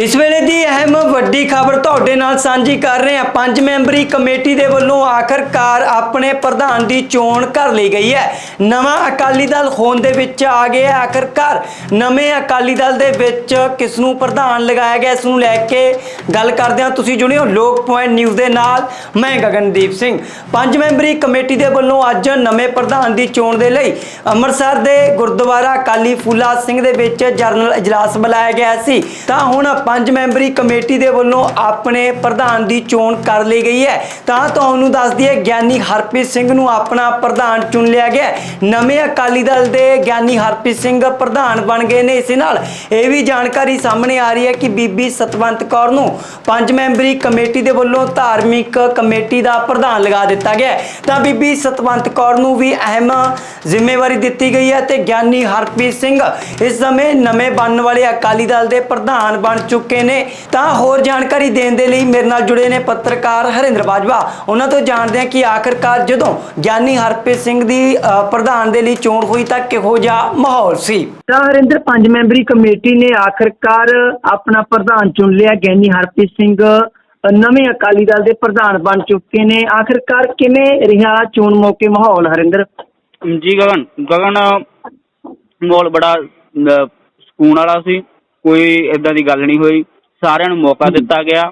ਇਸ ਵੇਲੇ ਦੀ ਅਹਿਮ ਵੱਡੀ ਖਬਰ ਤੁਹਾਡੇ ਨਾਲ ਸਾਂਝੀ ਕਰ ਰਹੇ ਹਾਂ। ਪੰਜ ਮੈਂਬਰੀ ਕਮੇਟੀ ਦੇ ਵੱਲੋਂ ਆਖਰਕਾਰ ਆਪਣੇ ਪ੍ਰਧਾਨ ਦੀ ਚੋਣ ਕਰ ਲਈ ਗਈ ਹੈ। ਨਵਾਂ ਅਕਾਲੀ ਦਲ ਹੋਣ ਦੇ ਵਿੱਚ ਆ ਗਿਆ ਹੈ। ਆਖਰਕਾਰ ਨਵੇਂ ਅਕਾਲੀ ਦਲ ਦੇ ਵਿੱਚ ਕਿਸ ਨੂੰ ਪ੍ਰਧਾਨ ਲਗਾਇਆ ਗਿਆ, ਇਸ ਨੂੰ ਲੈ ਕੇ ਗੱਲ ਕਰਦੇ ਹਾਂ। ਤੁਸੀਂ ਜੁੜਿਓ ਲੋਕ ਪੁਆਇੰਟ ਨਿਊਜ਼ ਦੇ ਨਾਲ। ਮੈਂ ਗਗਨਦੀਪ ਸਿੰਘ। ਪੰਜ ਮੈਂਬਰੀ ਕਮੇਟੀ ਦੇ ਵੱਲੋਂ ਅੱਜ ਨਵੇਂ ਪ੍ਰਧਾਨ ਦੀ ਚੋਣ ਦੇ ਲਈ ਅੰਮ੍ਰਿਤਸਰ ਦੇ ਗੁਰਦੁਆਰਾ ਅਕਾਲੀ ਫੂਲਾ ਸਿੰਘ ਦੇ ਵਿੱਚ ਜਰਨਲ ਇਜਲਾਸ ਬੁਲਾਇਆ ਗਿਆ ਸੀ। ਤਾਂ ਹੁਣ ਪੰਜ ਮੈਂਬਰੀ ਕਮੇਟੀ ਦੇ ਵੱਲੋਂ ਆਪਣੇ ਪ੍ਰਧਾਨ ਦੀ ਚੋਣ ਕਰ ਲਈ ਗਈ ਹੈ। ਤਾਂ ਤੁਹਾਨੂੰ ਦੱਸ ਦਈਏ, ਗਿਆਨੀ ਹਰਪ੍ਰੀਤ ਸਿੰਘ ਨੂੰ ਆਪਣਾ ਪ੍ਰਧਾਨ ਚੁਣ ਲਿਆ ਗਿਆ ਨਵੇਂ ਅਕਾਲੀ ਦਲ ਦੇ ਗਿਆਨੀ ਹਰਪ੍ਰੀਤ ਸਿੰਘ ਪ੍ਰਧਾਨ ਬਣ ਗਏ ਨੇ ਇਸੇ ਨਾਲ। ਇਹ ਵੀ ਜਾਣਕਾਰੀ ਸਾਹਮਣੇ ਆ ਰਹੀ ਹੈ ਕਿ ਬੀਬੀ ਸਤਵੰਤ ਕੌਰ ਨੂੰ ਪੰਜ ਮੈਂਬਰੀ ਕਮੇਟੀ ਦੇ ਵੱਲੋਂ ਧਾਰਮਿਕ ਕਮੇਟੀ ਦਾ ਪ੍ਰਧਾਨ ਲਗਾ ਦਿੱਤਾ ਗਿਆ ਤਾਂ ਬੀਬੀ ਸਤਵੰਤ ਕੌਰ ਨੂੰ ਵੀ ਅਹਿਮ ਜ਼ਿੰਮੇਵਾਰੀ ਦਿੱਤੀ ਗਈ ਹੈ ਤੇ ਗਿਆਨੀ ਹਰਪ੍ਰੀਤ ਸਿੰਘ ਇਸ ਸਮੇਂ ਨਵੇਂ ਬਣਨ ਵਾਲੇ ਅਕਾਲੀ ਦਲ ਦੇ ਪ੍ਰਧਾਨ ਬਣ ਚੁੱਕੇ ਨੇ। ਤਾਂ ਹੋਰ ਜਾਣਕਾਰੀ ਦੇਣ ਦੇ ਲਈ ਮੇਰੇ ਨਾਲ ਜੁੜੇ ਨੇ ਪੱਤਰਕਾਰ ਹਰਿੰਦਰ ਬਾਜਵਾ। ਉਹਨਾਂ ਤੋਂ ਜਾਣਦੇ ਹਾਂ ਕਿ ਆਖਰਕਾਰ ਜਦੋਂ ਗਿਆਨੀ ਹਰਪ੍ਰੀਤ ਸਿੰਘ ਦੀ ਅ, ਪ੍ਰਧਾਨ ਦੇ ਲਈ ਚੋਣ ਹੋਈ ਤਾਂ ਕਿਹੋ ਜਿਹਾ ਮਾਹੌਲ ਸੀ? ਤਾਂ ਹਰਿੰਦਰ ਪੰਜ ਮੈਂਬਰੀ ਕਮੇਟੀ ਨੇ ਆਖਰਕਾਰ ਆਪਣਾ ਪ੍ਰਧਾਨ ਚੁਣ ਲਿਆ। ਗਿਆਨੀ ਹਰਪ੍ਰੀਤ ਸਿੰਘ ਅ, ਨਵੇਂ ਅਕਾਲੀ ਦਲ ਦੇ ਪ੍ਰਧਾਨ ਬਣ ਚੁੱਕੇ ਨੇ। ਆਖਰਕਾਰ ਕਿਵੇਂ ਰਿਹਾ ਚੋਣ ਮੌਕੇ ਮਾਹੌਲ ਹਰਿੰਦਰ? ਜੀ ਗਗਨ ਗਗਨ ਮਾਹੌਲ ਬੜਾ ਅਹ, ਸਕੂਨ ਵਾਲਾ ਸੀ। ਕੋਈ ਇਦਾਂ ਦੀ ਗੱਲ ਨਹੀਂ ਹੋਈ। ਸਾਰਿਆਂ ਨੂੰ ਮੌਕਾ ਦਿੱਤਾ ਗਿਆ।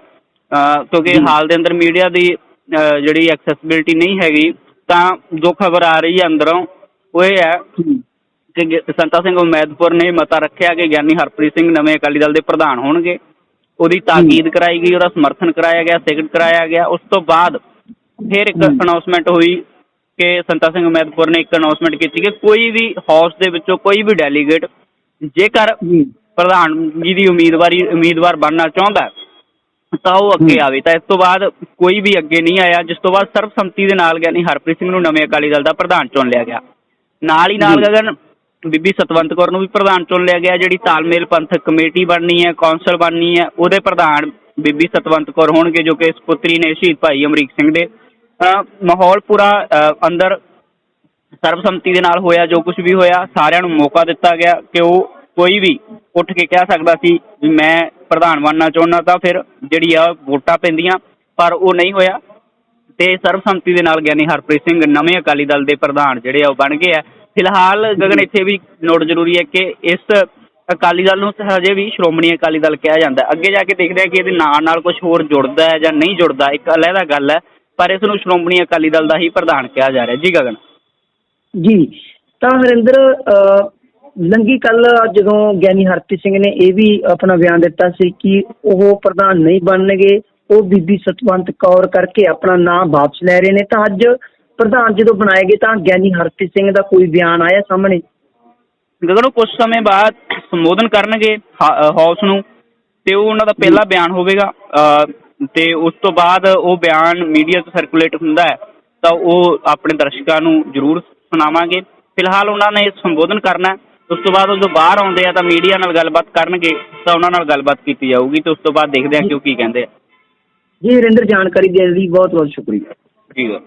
ਕਿਉਂਕਿ ਹਾਲ ਦੇ ਅੰਦਰ ਮੀਡੀਆ ਦੀ ਜਿਹੜੀ ਐਕਸੈਸਿਬਿਲਟੀ ਨਹੀਂ ਹੈਗੀ ਤਾਂ ਜੋ ਖਬਰ ਆ ਰਹੀ ਹੈ ਅੰਦਰੋਂ ਉਹ ਇਹ ਹੈ ਕਿ ਸੰਤਾ ਸਿੰਘ ਉਮੈਦਪੁਰ ਨੇ ਮਤਾ ਰੱਖਿਆ ਕਿ ਗਿਆਨੀ ਹਰਪ੍ਰੀਤ ਸਿੰਘ ਨਵੇਂ ਅਕਾਲੀ ਦਲ ਦੇ ਪ੍ਰਧਾਨ ਹੋਣਗੇ। ਉਹਦੀ ਤਾਕੀਦ ਕਰਾਈ ਗਈ ਉਹਦਾ ਸਮਰਥਨ ਕਰਾਇਆ ਗਿਆ ਸਿਗਨੇਚਰ ਕਰਾਇਆ ਗਿਆ। ਉਸ ਤੋਂ ਬਾਅਦ ਫਿਰ ਇੱਕ ਅਨਾਉਂਸਮੈਂਟ ਹੋਈ ਕਿ ਸੰਤਾ ਸਿੰਘ ਉਮੈਦਪੁਰ ਨੇ ਇੱਕ ਅਨਾਉਂਸਮੈਂਟ ਕੀਤੀ ਕਿ ਕੋਈ ਵੀ ਹਾਊਸ ਦੇ ਵਿੱਚੋਂ ਕੋਈ ਵੀ ਡੈਲੀਗੇਟ ਜੇਕਰ ਪ੍ਰਧਾਨ ਜੀ ਦੀ ਉਮੀਦਵਾਰੀ ਉਮੀਦਵਾਰ ਬਣਨਾ ਚਾਹੁੰਦਾ ਹੈ, ਤਾਂ ਉਹ ਅੱਗੇ ਆਵੇ। ਤਾਂ ਇਸ ਤੋਂ ਬਾਅਦ ਕੋਈ ਵੀ ਅੱਗੇ ਨਹੀਂ ਆਇਆ ਜਿਸ ਤੋਂ ਬਾਅਦ ਸਰਬਸੰਮਤੀ ਦੇ ਨਾਲ ਗਿਆਨੀ ਹਰਪ੍ਰੀਤ ਸਿੰਘ ਨੂੰ ਨਵੇਂ ਅਕਾਲੀ ਦਲ ਦਾ ਪ੍ਰਧਾਨ ਚੁਣ ਲਿਆ ਗਿਆ। ਨਾਲ ਹੀ ਨਾਲ ਗਗਨ ਬੀਬੀ ਸਤਵੰਤ ਕੌਰ ਨੂੰ ਵੀ ਪ੍ਰਧਾਨ ਚੁਣ ਲਿਆ ਗਿਆ ਜਿਹੜੀ ਤਾਲਮੇਲ ਪੰਥਕ ਕਮੇਟੀ ਬਣਨੀ ਹੈ ਕੌਂਸਲ ਬਣਨੀ ਹੈ ਉਹਦੇ ਪ੍ਰਧਾਨ ਬੀਬੀ ਸਤਵੰਤ ਕੌਰ ਹੋਣਗੇ ਜੋ ਕਿ ਸੁਪੁੱਤਰੀ ਨੇ ਸ਼ਹੀਦ ਭਾਈ ਅਮਰੀਕ ਸਿੰਘ ਦੇ। ਅਹ ਮਾਹੌਲ ਪੂਰਾ ਅਹ ਅੰਦਰ ਸਰਬਸੰਮਤੀ ਦੇ ਨਾਲ ਹੋਇਆ ਜੋ ਕੁਝ ਵੀ ਹੋਇਆ ਸਾਰਿਆਂ ਨੂੰ ਮੌਕਾ ਦਿੱਤਾ ਗਿਆ ਕਿ ਉਹ ਕੋਈ ਵੀ ਉੱਠ ਕੇ ਕਹਿ ਸਕਦਾ ਸੀ ਵੀ ਮੈਂ ਪ੍ਰਧਾਨ ਬਣਨਾ ਚਾਹੁੰਦਾ ਤਾਂ ਫਿਰ ਜਿਹੜੀ ਆ ਵੋਟਾਂ ਪੈਂਦੀਆਂ, ਪਰ ਉਹ ਨਹੀਂ ਹੋਇਆ। ਤੇ ਸਰਬਸੰਮਤੀ ਦੇ ਨਾਲ ਗਿਆਨੀ ਹਰਪ੍ਰੀਤ ਸਿੰਘ ਨਵੇਂ ਅਕਾਲੀ ਦਲ ਦੇ ਪ੍ਰਧਾਨ ਜਿਹੜੇ ਆ ਉਹ ਬਣ ਗਏ ਆ। ਫਿਲਹਾਲ ਗਗਨ, ਇੱਥੇ ਵੀ ਨੋਟ ਜ਼ਰੂਰੀ ਹੈ ਕਿ ਇਸ ਅਕਾਲੀ ਦਲ ਨੂੰ ਹਜੇ ਵੀ ਸ਼੍ਰੋਮਣੀ ਅਕਾਲੀ ਦਲ ਕਿਹਾ ਜਾਂਦਾ ਅੱਗੇ ਜਾ ਕੇ ਦੇਖਦੇ ਆ ਕਿ ਇਹਦੇ ਨਾਲ ਨਾਲ ਕੁਝ ਹੋਰ ਜੁੜਦਾ ਹੈ ਜਾਂ ਨਹੀਂ ਜੁੜਦਾ, ਇੱਕ ਅਲੱਗਾ ਗੱਲ ਹੈ, ਪਰ ਇਸ ਨੂੰ ਸ਼੍ਰੋਮਣੀ ਅਕਾਲੀ ਦਲ ਦਾ ਹੀ ਪ੍ਰਧਾਨ ਕਿਹਾ ਜਾ ਰਿਹਾ ਜੀ ਗਗਨ। ਜੀ, ਤਾਂ ਹਰਿੰਦਰ ਲੰਗੀ ਕੱਲ ਜਦੋਂ ਗਿਆਨੀ ਹਰਪ੍ਰੀਤ ਸਿੰਘ ਨੇ ਇਹ ਵੀ ਆਪਣਾ ਬਿਆਨ ਦਿੱਤਾ ਸੀ ਕਿ ਉਹ ਪ੍ਰਧਾਨ ਨਹੀਂ ਬਣਨਗੇ ਉਹ ਬੀਬੀ ਸਤਵੰਤ ਕੌਰ ਕਰਕੇ ਆਪਣਾ ਨਾਮ ਵਾਪਸ ਲੈ ਰਹੇ ਨੇ। ਤਾਂ ਅੱਜ ਪ੍ਰਧਾਨ ਜਦੋਂ ਬਣਾਏ ਗਏ ਤਾਂ ਗਿਆਨੀ ਹਰਪ੍ਰੀਤ ਸਿੰਘ ਦਾ ਕੋਈ ਬਿਆਨ ਆਇਆ ਸਾਹਮਣੇ? ਗਗਨ ਕੁਝ ਸਮੇਂ ਬਾਅਦ ਸੰਬੋਧਨ ਕਰਨਗੇ ਹਾਊਸ ਨੂੰ ਤੇ ਉਹ ਉਹਨਾਂ ਦਾ ਪਹਿਲਾ ਬਿਆਨ ਹੋਵੇਗਾ। ਤੇ ਉਸ ਤੋਂ ਬਾਅਦ ਉਹ ਬਿਆਨ ਮੀਡੀਆ 'ਚ ਸਰਕੂਲੇਟ ਹੁੰਦਾ ਹੈ ਤਾਂ ਉਹ ਆਪਣੇ ਦਰਸ਼ਕਾਂ ਨੂੰ ਜ਼ਰੂਰ ਸੁਣਾਵਾਂਗੇ। ਫਿਲਹਾਲ ਉਹਨਾਂ ਨੇ ਸੰਬੋਧਨ ਕਰਨਾ। ਉਸ ਤੋਂ ਬਾਅਦ ਉਹ ਜਦੋਂ ਬਾਹਰ ਆਉਂਦੇ ਆ ਤਾਂ ਮੀਡੀਆ ਨਾਲ ਗੱਲਬਾਤ ਕਰਨਗੇ ਤਾਂ ਉਹਨਾਂ ਨਾਲ ਗੱਲਬਾਤ ਕੀਤੀ ਜਾਊਗੀ ਤੇ ਉਸ ਤੋਂ ਬਾਅਦ ਦੇਖਦੇ ਆ ਕਿ ਉਹ ਕੀ ਕਹਿੰਦੇ ਆ। ਜੀ ਹਰਿੰਦਰ ਜਾਣਕਾਰੀ ਦੇਣ ਲਈ ਬਹੁਤ ਬਹੁਤ ਸ਼ੁਕਰੀਆ। ਜੀ ਗਗਨ